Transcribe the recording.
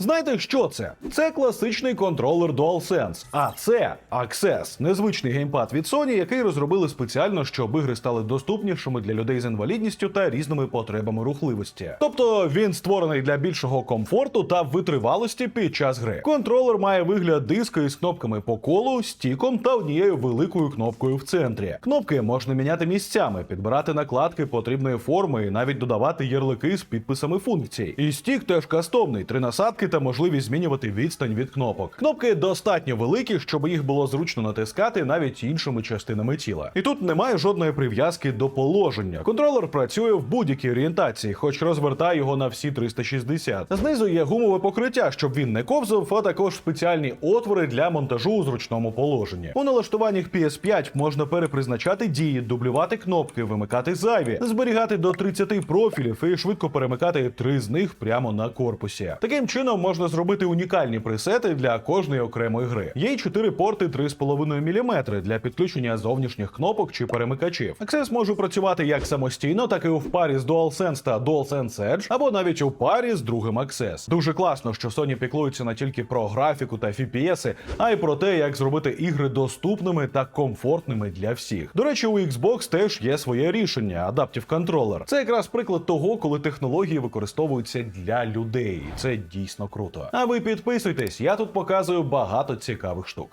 Знаєте, що це? Це класичний контролер DualSense, а це Access, незвичний геймпад від Sony, який розробили спеціально, щоб ігри стали доступнішими для людей з інвалідністю та різними потребами рухливості. Тобто він створений для більшого комфорту та витривалості під час гри. Контролер має вигляд диска із кнопками по колу, стіком та однією великою кнопкою в центрі. Кнопки можна міняти місцями, підбирати накладки потрібної форми і навіть додавати ярлики з підписами функцій. І стік теж кастомний, три насадки та можливість змінювати відстань від кнопок. Кнопки достатньо великі, щоб їх було зручно натискати навіть іншими частинами тіла. І тут немає жодної прив'язки до положення. Контролер працює в будь-якій орієнтації, хоч розвертає його на всі 360. Знизу є гумове покриття, щоб він не ковзав, а також спеціальні отвори для монтажу у зручному положенні. У налаштуваннях PS5 можна перепризначати дії, дублювати кнопки, вимикати зайві, зберігати до 30 профілів і швидко перемикати три з них прямо на корпусі. Таким чином можна зробити унікальні пресети для кожної окремої гри. Є й 4 порти 3,5 мм для підключення зовнішніх кнопок чи перемикачів. Access може працювати як самостійно, так і в парі з DualSense та DualSense Edge, або навіть у парі з другим Access. Дуже класно, що Sony піклується не тільки про графіку та FPS, а й про те, як зробити ігри доступними та комфортними для всіх. До речі, у Xbox теж є своє рішення Adaptive Controller. Це якраз приклад того, коли технології використовуються для людей. Це дійсно круто. А ви підписуйтесь, я тут показую багато цікавих штук.